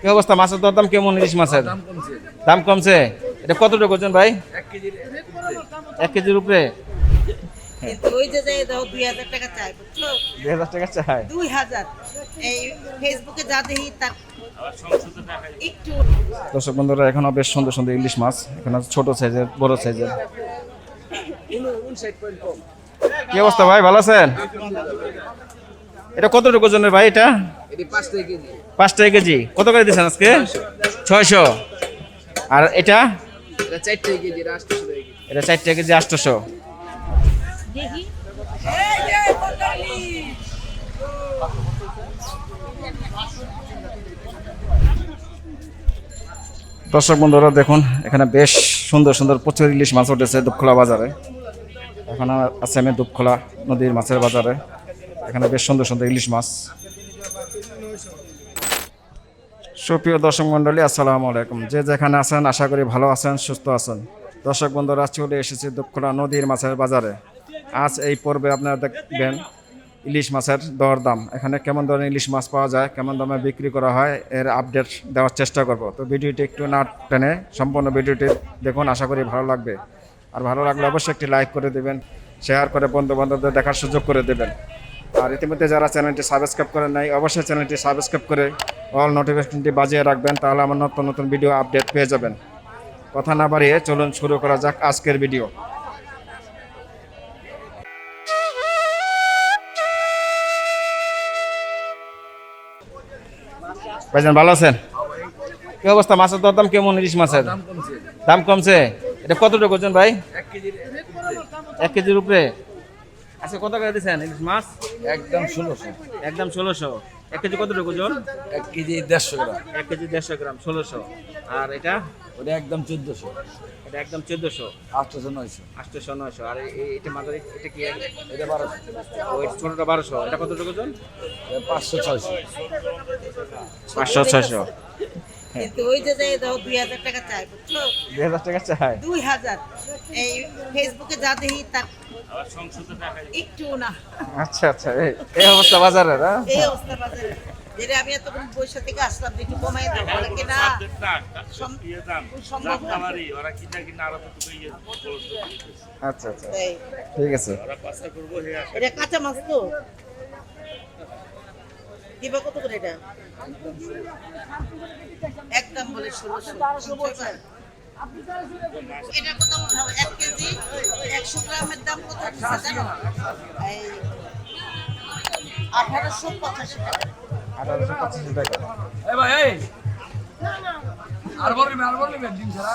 কি অবস্থা? মাছের দরদাম কেমন? ইলিশ মাছের? দাম কমছে। এটা কতটুকু ওজন ভাই? এক কেজির উপরে? কিন্তু ওই যে যে দাও দুই হাজার টাকা চাই বুঝছ? দুই হাজার টাকা চাই? দুই হাজার। এই ফেসবুকে যা দেখি তার একটু দর্শক বন্ধুরা এখনও বেশ সুন্দর সুন্দর ইলিশ মাছ। এখানে ছোট সাইজের বড় সাইজের। কি অবস্থা ভাই? ভালো আছেন? এটা কতটুকু ওজনের ভাই এটি? পাঁচ টাকা কেজি। পাঁচ টাকা কেজি। কত করে দিচ্ছেন আজকে? ছয়শো। আর এটা? এটা চার টাকা কেজি আটশোশো দর্শক বন্ধুরা দেখুন এখানে বেশ সুন্দর সুন্দর প্রচুর ইলিশ মাছ উঠেছে দুপখোলা বাজারে। এখন আছে আমি দুপখোলা নদীর মাছের বাজারে। এখানে বেশ সুন্দর সুন্দর ইলিশ মাছ। সুপ্রিয় দর্শক মণ্ডলী, আসসালামু আলাইকুম। যে যেখানে আছেন, আশা করি ভালো আছেন, সুস্থ আছেন। দর্শক বন্ধুরা চলে এসেছি দুপখোলা নদীর মাছের বাজারে। আজ এই পর্বে আপনারা দেখবেন ইলিশ মাছের দর দাম এখানে কেমন ধরনের ইলিশ মাছ পাওয়া যায়, কেমন দামে বিক্রি করা হয়, এর আপডেট দেওয়ার চেষ্টা করব। তো ভিডিওটি একটু না টেনে সম্পূর্ণ ভিডিওটি দেখুন, আশা করি ভালো লাগবে। আর ভালো লাগলে অবশ্যই একটি লাইক করে দেবেন, শেয়ার করে বন্ধু বান্ধবদের দেখার সুযোগ করে দেবেন। আর ইতিমধ্যে যারা চ্যানেলটি সাবস্ক্রাইব করেন নাই অবশ্যই চ্যানেলটি সাবস্ক্রাইব করে অল নোটিফিকেশনটি বাজিয়ে রাখবেন তাহলে আমার নতুন নতুন ভিডিও আপডেট পেয়ে যাবেন। কথা না বাড়িয়ে চলুন শুরু করা যাক আজকের ভিডিও ভাইজান ভালো আছেন? কি অবস্থা? মাছের দর দাম কেমন? ইলিশ মাছের? দাম কমছে। এটা কতটুকু ওজন ভাই? এক কেজির উপরে? আচ্ছা কত করে দিচ্ছেন ইলিশ মাছ একদম ষোলোশো। একদম ষোলোশো। এক কেজি কতটুকু ওজন এক কেজি দেড়শো গ্রাম। এক কেজি দেড়শো গ্রাম ষোলোশো। আর এটা? ওটা একদম চোদ্দোশো। এটা একদম চোদ্দোশো। আটশোশো নয়শো। আটশোশো নয়শো। আর এটা মাদার এটা কি এটা বারোশো। ওই ছোটটা বারোশো। এটা কতটুকু ওজন এটা পাঁচশো ছয়শো। পাঁচশো ছয়শো। কিন্তু ওই যে যে দাও দুই হাজার টাকা চাই বুঝছ? দুই হাজার টাকা চাই। দুই হাজার। এই ফেসবুকে যা দেখি তার একটু না। আচ্ছা আচ্ছা এই অবস্থা বাজারের হ্যাঁ এই অবস্থা বাজারে। যেটা আমি এতক্ষণ বৈশা থেকে আসলাম একটু কমাই দাও বলে কি না? সম- সম্ভব না। আচ্ছা আচ্ছা ঠিক আছে। এটা কাঁচা মাছ তো? দিবা কত করে এটা? একদম বলে ষোলোশো এটা কত উঠাও এক কেজি একশো গ্রামের দাম কত জানো? এই আঠারোশো পঁচাশি টাকা। আঠারোশো পঁচাশি টাকা। এই ভাই এই। আর বলবেন আর বলবেন ডিম ছাড়া।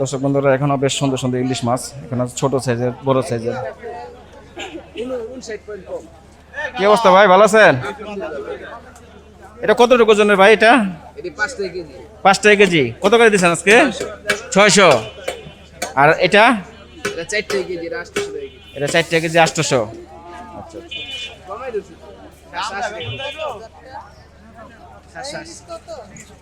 দর্শক বন্ধুরা, এখনও বেশ সুন্দর সুন্দর ইলিশ মাছ। এখানে ছোট সাইজের, বড় সাইজের। কি অবস্থা ভাই, ভালো আছেন? এটা কতটুকু ওজনের ভাই এটা? পাঁচ টাকা কেজি। কত করে দিচ্ছেন আজকে? ছয়শো। আর এটা? এটা চার টাকা কেজি আটশোশো আচ্ছা আচ্ছা।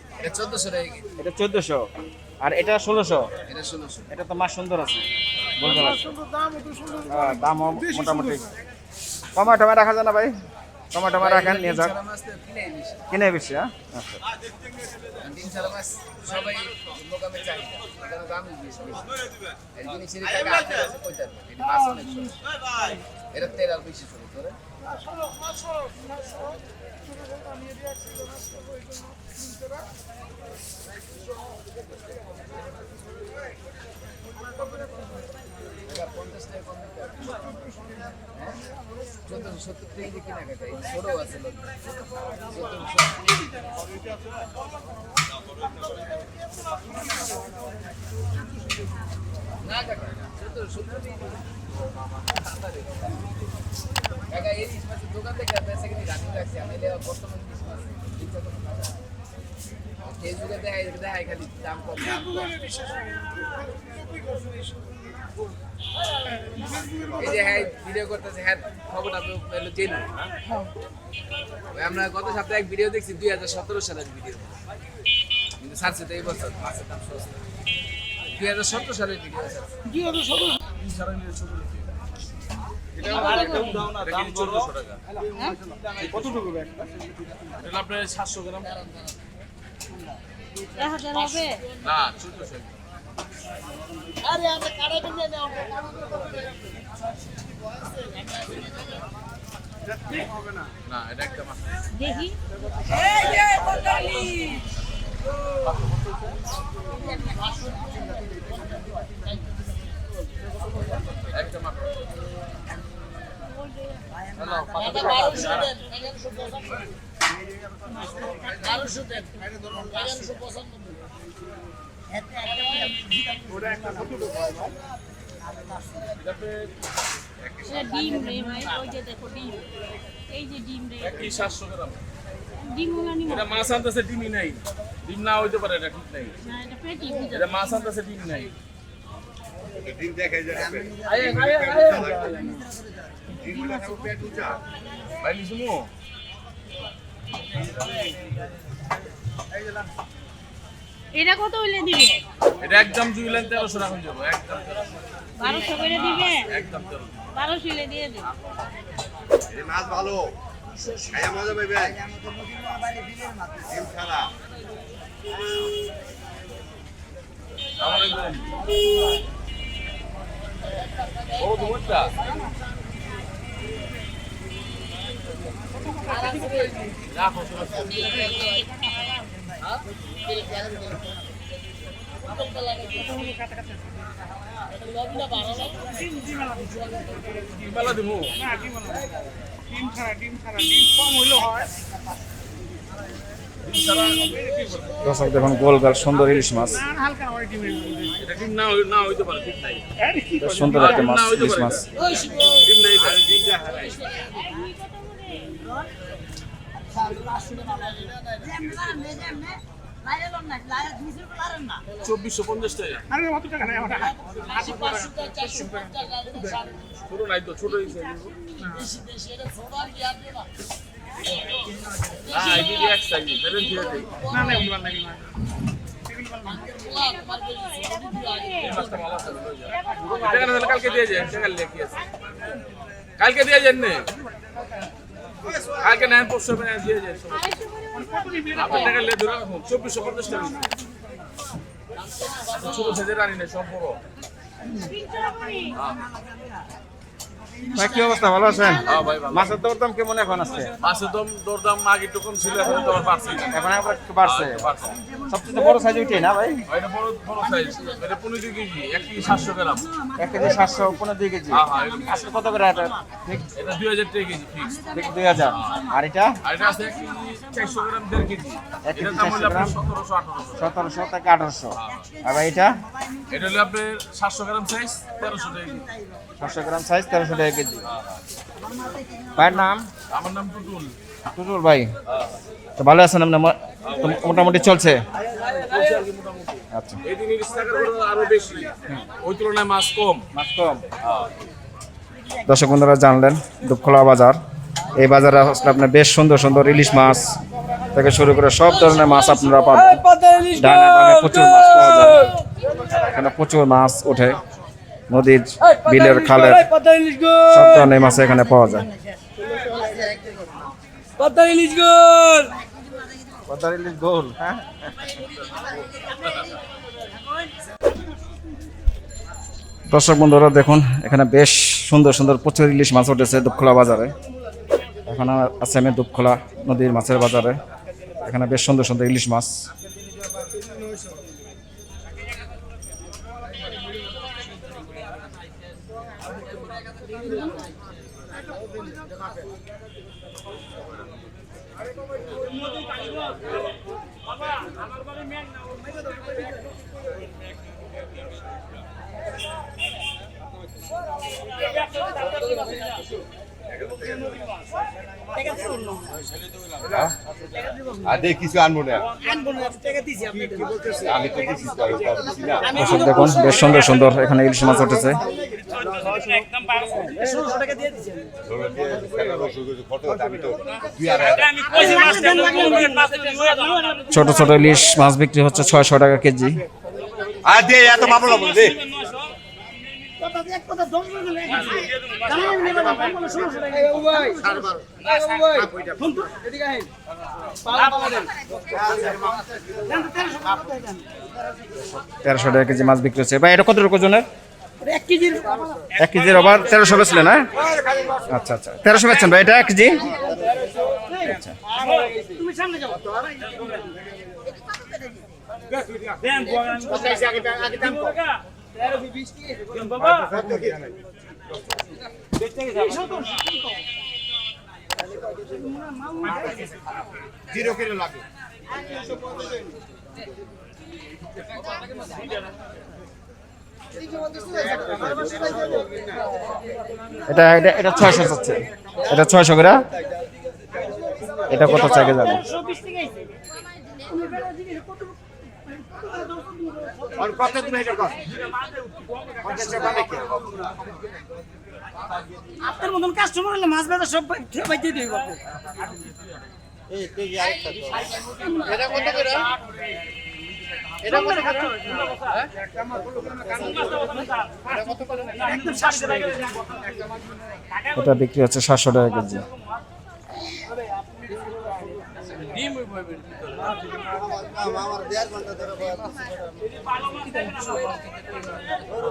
এটা চোদ্দশো আর এটা ষোলোশো। এটা তো মাছ সুন্দর আছে। পারছি। হ্যাঁ, দামও মোটামুটি। কমা টমা রাখা যায় না ভাই? কমা টমা রাখেন নিয়ে যান। ছাড়া কিনে বেশি হ্যাঁ? আচ্ছা। সবাই এটি তেল আর বেশি ছোট তোরে চোদ্দশো সত্তর থেকে কিনা কাটা এই ছোট আছে না কাকা সত্তর সত্তর এই যে হ্যাঁ ভিডিও করতেছে হ্যাঁ খবর আপনি জেনে আমরা গত সপ্তাহে এক ভিডিও দেখছি দুই হাজার সতেরো সালের ভিডিও কিন্তু ছাড়ছে তো এই বছর মাছের দাম দুই হাজার সতেরো সালের ভিডিও আপনার সাতশো গ্রাম। হবে? না চোদ্দশো। আরে আমরা কাটা কিনে নেওয়া না এটা একটা মাছ দেখি। একটা মাছ ডিম রে ভাই ওই যে দেখো ডিম এই যে ডিম রে সাতশো গ্রাম ডিম এটা মাছ আনতেছে ডিমই নাই। ডিম না হইতে পারে এটা ঠিক নাই। এটা মাছ আনতেছে ডিম নাই ভাই নিসুমু এটা কত হইলে দিবে? এটা একদম জুইলেন তেরোশো টাকা হয়ে একদম বারোশো করে দিবে? একদম বারোশো হইলে দিয়ে দিবে। মাছ ভালো। খাইয়া মজা পাইবে। ডিম ছাড়া। ও তোমারটা রাখো সমস্যা কি মেলা দিমু ডিম ছাড়া দর্শক দেখুন গোল গাল সুন্দর ইলিশ মাছ। এটা না হইতে পারে ঠিক নাই বেশ সুন্দর একটা মাছ না হইতে ইলিশ পারে মাছ ডিম নাই এটা। ডিমটা হারাই চব্বিশশো পঞ্চাশ টাকা ছোট কালকে দিয়ে টাকা কালকে দিয়ে যান কালকে নেন পরশু দিয়ে যায় আপনার টাকা লে ধরে রাখুন। চব্বিশশো পঞ্চাশ টাকা। ছোট সাইজের আনি নেই, সব বড়। ভাই কি অবস্থা? ভালো আছেন? হ্যাঁ মাছের দরদাম কেমন এখন আছে? মাছের দম দরদাম আগে একটু কম ছিল এখন তো বাড়ছে। এখন আবার বাড়ছে? সবচেয়ে বড় সাইজ ওইটাই না ভাই? এটা বড় বড় সাইজ এটা পনেরো কেজি এক কেজি সাতশো গ্রাম। এক কেজি সাতশো পনেরো দুই কেজি? হ্যাঁ হ্যাঁ। আজকে কত করে এটা? এটা দুই হাজার টাকা কেজি ফিক্স আর এটা? আর এটা আছে কেজি চারশো গ্রাম দেড় কেজি। এক কেজি এটার দাম হলো 400 গ্রাম। সতেরোশো থেকে আঠারোশো। আর এটা? এটা হলো আপনার সাতশো গ্রাম সাইজ তেরোশো টাকা কেজি। সাতশো গ্রাম সাইজ তেরোশো টাকা কেজি। ভাইয়ের নাম? আমার নাম টুটুল। টুটুল ভাই। তো ভালো আছেন আপনি? মোটামুটি চলছে? আচ্ছা। এই দিন ইলিশ টাকার করে আরও বেশি। ওই তুলনায় মাছ কম। মাছ কম? দর্শক বন্ধুরা জানলেন দুপখোলা বাজার। এই বাজারে আসলে আপনার বেশ সুন্দর সুন্দর ইলিশ মাছ থেকে শুরু করে সব ধরনের মাছ আপনারা পাবেন। প্রচুর মাছ পাওয়া যায়। এখানে প্রচুর মাছ ওঠে। নদীর বিলের খালের সব ধরনের মাছ এখানে পাওয়া যায়। পদ্মার ইলিশ গোল পদ্মার ইলিশ গোল হ্যাঁ? দর্শক বন্ধুরা দেখুন এখানে বেশ সুন্দর সুন্দর প্রচুর ইলিশ মাছ উঠেছে দুপখোলা বাজারে। এখন আছে আমি দুপখোলা নদীর মাছের বাজারে। এখানে বেশ সুন্দর সুন্দর ইলিশ মাছ। দেখ কিছু আনব না আমি তো দিচ্ছি তো, আমি তো দিচ্ছি না। দর্শক দেখুন বেশ সুন্দর সুন্দর এখানে ইলিশ মাছ উঠেছে। ছোট ছোট ইলিশ মাছ বিক্রি হচ্ছে ছয়শো টাকা কেজি। আর দে এত না দে তেরোশো টাকা কেজি মাছ বিক্রি হচ্ছে। ভাই এটা কত রকম ওজনের? এক কেজির এক কেজির আবার তেরোশো বেচলেন হ্যাঁ? আচ্ছা আচ্ছা। তেরোশো বেচছেন ভাই এটা এক কেজি? তুমি সামনে যাও। জিরো কিলো এটা এটা এটা কত চাকে যাবে? কত তুমি এটা কর পঞ্চাশ টাকা নাকি আপনার মতন কাস্টমার হলে মাছ বেচা সব সবাই দিয়ে দিই এটা বিক্রি হচ্ছে সাতশো টাকা কেজি। ডিম ওই ভাবে ভিতরে।